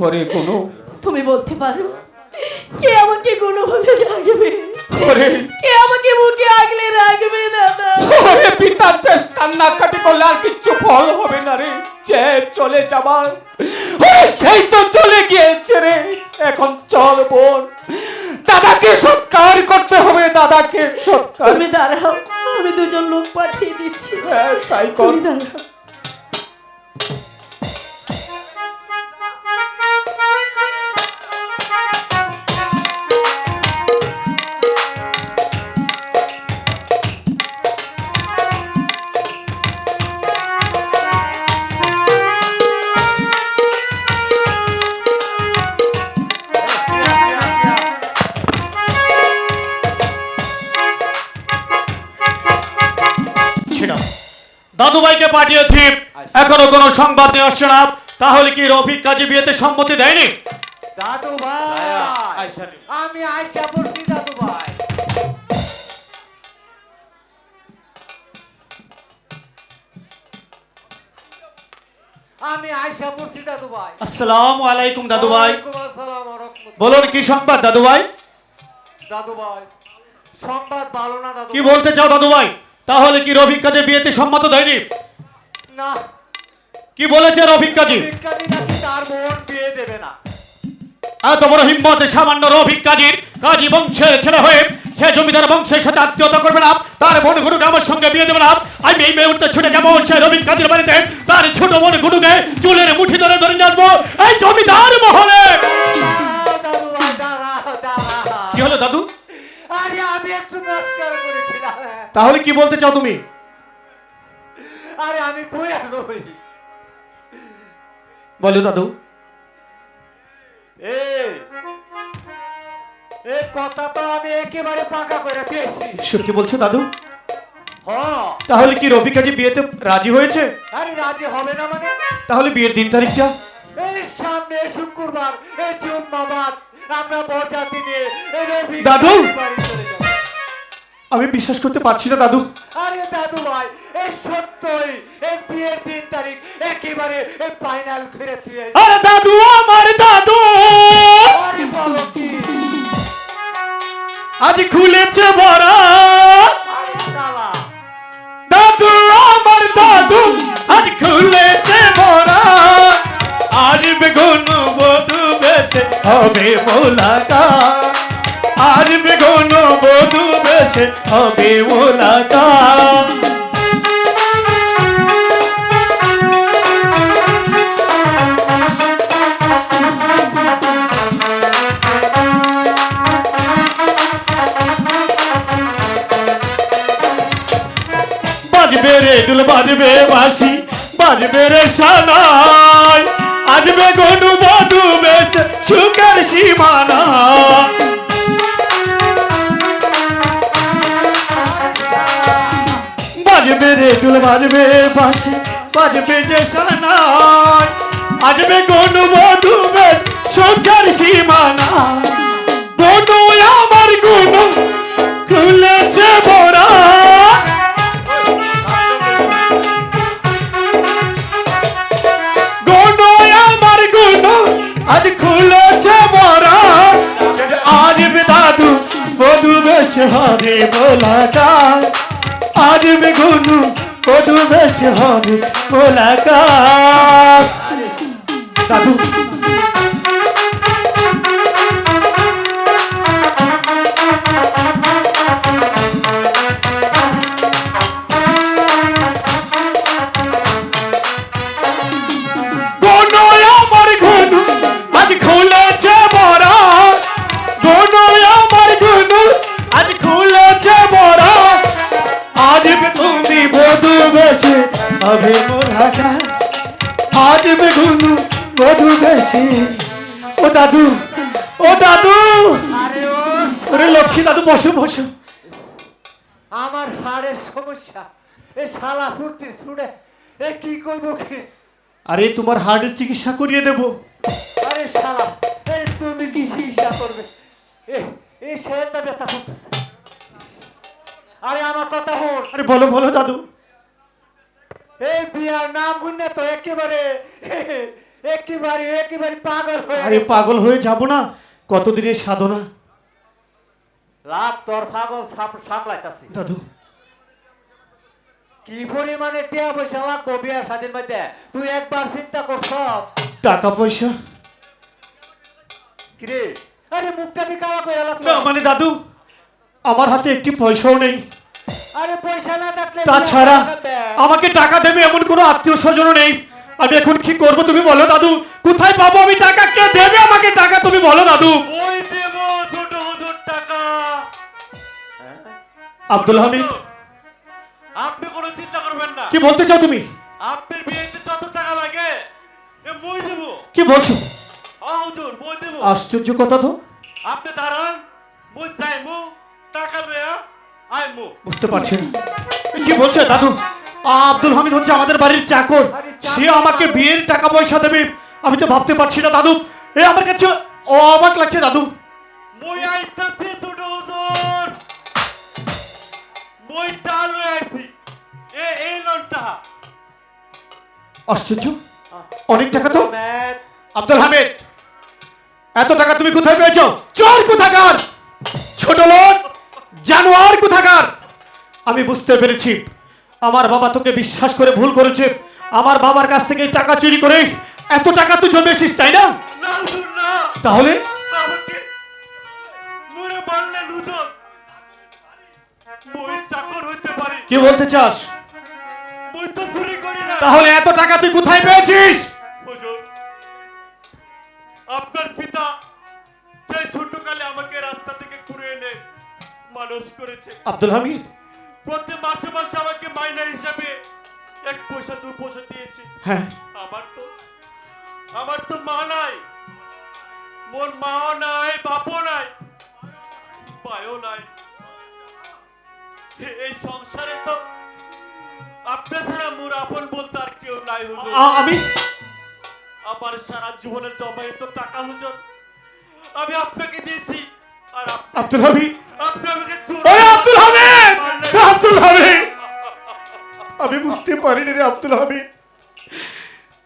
ওরে কোনো তুমি বলতে পারো কে আমাকে কোনো বলে রাখবে? ওরে কে আমাকে মুখে আগলে রাখবে দাদা? ওরে পিতার চেষ্টা কান্নাকাটি করলে আর কিচ্ছু ফল হবে না রে। যে চলে যাবার সেই তো চলে গিয়েছে রে। এখন চল বোন। দাদাকে সৎকার করতে হবে দাদাকে সৎকার। তুমি দাঁড়াও আমি দুজন লোক পাঠিয়ে দিচ্ছি। হ্যাঁ, তাই কর। দাঁড়াও। দাদুভাইকে পাঠিয়েছি। এখনও কোনো সংবাদ নিয়ে আসছে না। তাহলে কি রফিক কাজী বিয়েতে সম্মতি দেয়নি? দাদু ভাই আমি আইসা পড়ছি দাদু ভাই আমি আইসা পড়ছি দাদু ভাই আসসালামু আলাইকুম আসসালাম ওয়া বলুন কি সংবাদ দাদুভাই? দাদু ভাই সংবাদ ভালো না দাদু কি বলতে চাও দাদুভাই? তাহলে কি রফিক কাজী বিয়েতে সম্মত দেয়নি? না। কি বলেছে রফিক কাজী? তার বোন বিয়ে দেবে না। এত বড় হিম্মত সামান্য রফিক কাজীর। কাজী বংশের ছেলে হয়ে সে জমিদার বংশের সাথে আত্মীয়তা করবে না। তার বোন গুরুকে আমার সঙ্গে বিয়ে দেবে না। আমি এই মুহূর্তে ছুটে যাব সে রফিক কাজীর বাড়িতে। তার ছোট বোন গুরুকে চুলের মুঠি ধরে ধরে নিয়ে আসব। এই জমিদার মহলে! তাহলে কি বলতে চাও তুমি? আরে আমি বইয়া লই বলো দাদু। এই এই কথা তো আমি একেবারে পাকা করে পেয়েছি সত্যি বলছো দাদু? হ। তাহলে কি কাজী বিয়েতে রাজি হয়েছে? আরে রাজি হবে না মানে? তাহলে বিয়ের দিন তারিখটা এই সামনে শুক্রবার এই জুম্মাবাদ আমরা বরযাত্রী নিয়ে এই রবি দাদু! বাড়ি চলে আমি বিশ্বাস করতে পারছি না দাদু। আরে দাদু ভাই এই সত্যই এই বিয়ের দিন তারিখ একেবারে এই ফাইনাল করে দিয়ে আরে দাদু আমার দাদু! আরে বলো কি? আজ খুলেছে বড়া। দাদু। আমার দাদু আজ খুলেছে বড়া। আজ বেগুন বধু বেশে হবে মোলাকা। আজ বেগুন বধু বেশে হবে মোলাকা বাজবে রে ডুল বাজবে বাসি বাজবে রে সানাই আজবে গনু বধু বেশ সুখের বাজবে রে ডুল বাজবে বাসি বাজবে যে সানাই। আজবে গনু বধু সুখের সীমানা। গনু আমার গুনু খুলেছে বড়া আজ খুলেছে মরা আজ দাদু বধু বেশ হবে বলা যায়। আজ বে গুনু বধু বেশ হবে বলা যায় দাদু গুনো মোলাকা আজ বে গুনু বধু বেশে। ও দাদু ও দাদু। ওরে লক্ষ্মী দাদু বসো বসো। আমার হাড়ের সমস্যা। এ শালা ফুর্তি শুনে এ কি করব কি? আরে তোমার হার্টের চিকিৎসা করিয়ে দেবো। আরে শালা এই তুমি কি চিকিৎসা করবে? এ এই সেটা ব্যথা করতেছে। আরে আমার কথা হন আরে বলো বলো দাদু। এই বিয়ার নাম গুনে তো একেবারে একেবারে একেবারে পাগল হয়ে আরে পাগল হয়ে যাব না কতদিনের সাধনা? লাভ তোর পাগল সাপ- সামলাইতাছি। দাদু। কি পরিমাণে টিয়া পয়সা লাগবো বিয়ার স্বাধীন মধ্যে তুই একবার চিন্তা করছ টাকা পয়সা? কিরে? আরে মুখটা দিয়ে কালা করে না মানে দাদু আমার হাতে একটি পয়সাও নেই। আরে পয়সা না থাকলে তাছাড়া আমাকে টাকা দেবে এমন কোনো আত্মীয় স্বজনও নেই। আমি এখন কি করব তুমি বলো দাদু? কোথায় পাবো আমি টাকা? কে দেবে আমাকে টাকা তুমি বলো দাদু? ওই দেব ছোট হুজুর টাকা। আব্দুল হামিদ? আপনি কোনো চিন্তা করবেন না। কি বলতে চাও তুমি? আপনার বিয়েতে যত টাকা লাগে এ মই দেব। কি বলছো? ও হুজুর মই দেব। আশ্চর্য কথা তো। আপনি দাঁড়ান মই যাইমু টাকা আইমু বুঝতে পারছি। না কি বলছে দাদু? আব্দুল হামিদ হচ্ছে আমাদের বাড়ির চাকর। সে আমাকে বিয়ের টাকা পয়সা দেবে। আমি তো ভাবতে পারছি না দাদু। এ আমার কাছে অবাক লাগছে দাদু। মই আইতাছি ছোট হুজুর। মই টাল আইছি। এ এই লনটা। আশ্চর্য। অনেক টাকা তো? আব্দুল হামিদ এত টাকা তুমি কোথায় পেয়েছ? চোর কোথাকার? ছোট লোক জানোয়ার কোথাকার? আমি বুঝতে পেরেছি। আমার বাবা তোকে বিশ্বাস করে ভুল করেছে। আমার বাবার কাছ থেকে টাকা চুরি করে এত টাকা তুই জন্মেছিস তাই না? তাহলে? কি বলতে চাস? তাহলে এত টাকা তুই কোথায় পেয়েছিস? আপনার পিতা মানুষ করেছে। আব্দুল হামিদ। প্রতি মাসে মাসে আমাকে মাইনা হিসাবে এক পয়সা দু পয়সা দিয়েছে। হ্যাঁ। আমার তো আমার তো মা নাই। মোর মাও নাই বাপও নাই পায়ও নাই। এই সংসারে তো আপনার ছাড়া মোর আপন বলতে আর কেউ নাই হুজুর। আমি আমার সারা জীবনের জমায়িত টাকা হুজুর। আমি আপনাকে দিয়েছি। আপনি আব্দুল ওরে আব্দুল হামিদ মারলেন। আব্দুল হামিদ আমি বুঝতে পারিনি রে আব্দুল হামিদ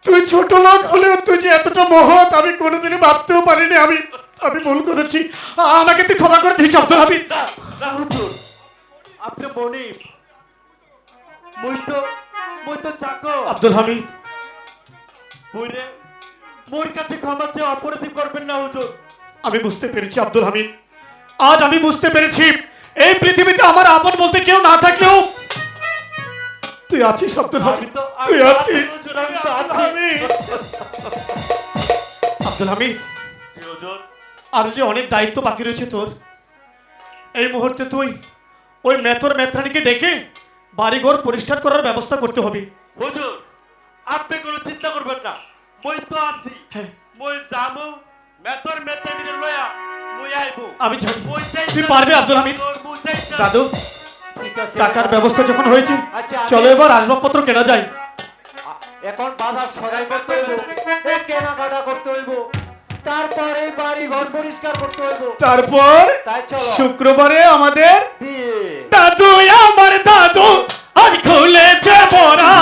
তুই ছোট লোক হলেও তুই যে এতটা মহৎ আমি কোনোদিনই ভাবতেও পারিনি আমি আমি ভুল করেছি। আমাকে তুই ক্ষমা করে দিস আব্দুল হামিদ আপনি মনি মই তো মই তো চাকর। আব্দুল হামিদ। বইরে মোর কাছে ক্ষমা চেয়ে অপরাধী করবেন না হুজুর। আমি বুঝতে পেরেছি আব্দুল হামিদ। আজ আমি বুঝতে পেরেছি এই পৃথিবীতে আমার আপন বলতে কেউ না থাকলেও তুই আছিস তুই আব্দুল হামিদ। হুজুর। আরও যে অনেক দায়িত্ব বাকি রয়েছে তোর এই মুহূর্তে তুই ওই মেথর মেথরানিকে ডেকে বাড়িঘর পরিষ্কার করার ব্যবস্থা করতে হবে। হুজুর আপনি কোনো চিন্তা করবেন না। মই তো আছি। হ্যাঁ। মই যামু মেতর মেতডির লয়া। আমি মই চাই আব্দুল হামিদ? দাদু টাকার ব্যবস্থা যখন হয়েছে আচ্ছা, চলো এবার আসবাবপত্র কেনা যায়। এখন বাজার সরাই করতে হইব। কেনাকাটা করতে হইব। তারপরে বাড়ি ঘর পরিষ্কার করতে হইব। তারপর শুক্রবারে আমাদের দাদু আমার দাদু আজ খুলেছে বরা।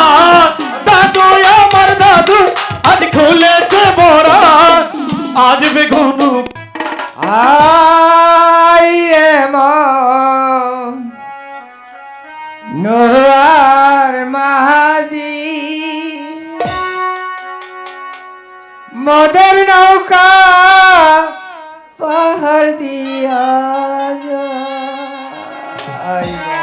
দাদু আমার দাদু আজ খুলেছে বরা। আজ বেগুন আই রে মন নোয়ার মাহাজি মদের নৌকা পাহাড় দিয়া যায়। আই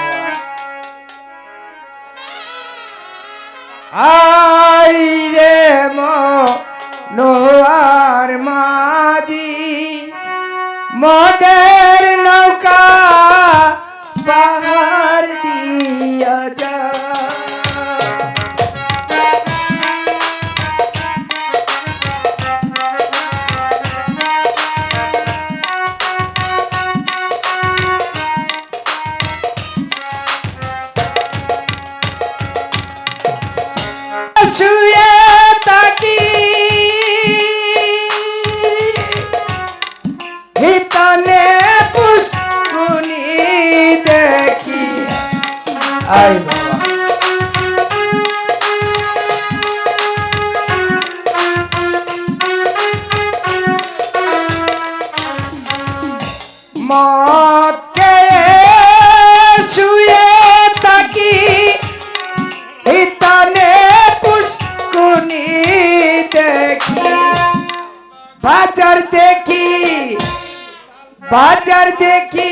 দেখি